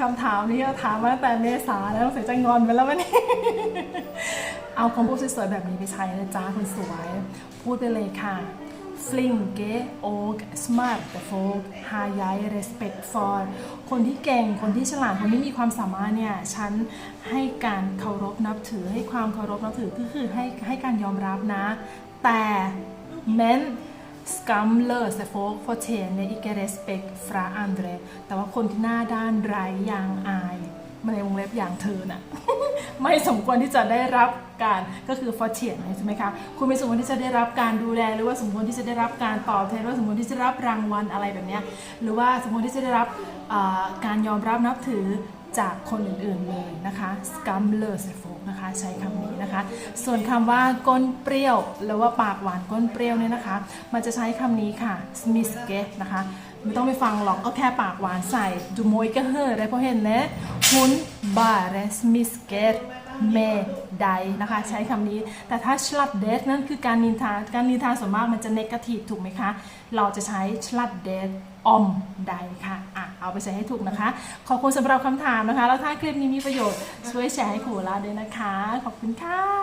คำถามนี้เราถามมาตั้งแต่เมษาแล้วเสียใจงอนไปแล้ววันนี้ เอาคำพูดสวยๆแบบนี้ไปใช้นะจ๊ะคนสวย พูดไปเลยค่ะ flinke og smart folk har jeg respect for คนที่เก่ง คนที่ฉลาด คนที่มีความสามารถเนี่ย ฉันให้การเคารพนับถือ ให้ความเคารพนับถือก็คือให้ให้การยอมรับนะ แต่ men skamløse folk fortjener ikke respekt fra andre แต่ว่าคนที่หน้าด้านไร้ยางอายมาในวงเล็บอย่างเธอน่ะ ไม่สมควรที่จะได้รับการก็คือ fortune ใช่ไหมคะคุณไม่สมควรที่จะได้รับการดูแล หรือว่าสมควรที่จะได้รับการตอบแทนหรือว่าสมควรที่จะรับรางวัลอะไรแบบนี้หรือว่าสมควรที่จะได้รับการยอมรับนับถือ จากคนอื่นๆเลยนะคะ skamløse folk นะคะใช้คำนี้นะคะ ส่วนคำว่าก้นเปรี้ยวหรือว่าปากหวานก้นเปรี้ยวเนี่ยนะคะ มันจะใช้คำนี้ค่ะ smiske นะคะไม่ต้องไปฟังหรอกก็แค่ปากหวานใส่ du må ikke høre på henne hun bare smisker med dig นะคะใช้คำนี้ แต่ถ้า sladdet นั่นคือการนินทา การนินทาส่วนมากมันจะ negative ถูกไหมคะ เราจะใช้ sladdet om dig ค่ะอะ เอาไปใช้ให้ถูกนะคะ ขอบคุณสำหรับคำถามนะคะ แล้วถ้าคลิปนี้มีประโยชน์ช่วยแชร์ให้ครูลาด้วยนะคะ ขอบคุณค่ะ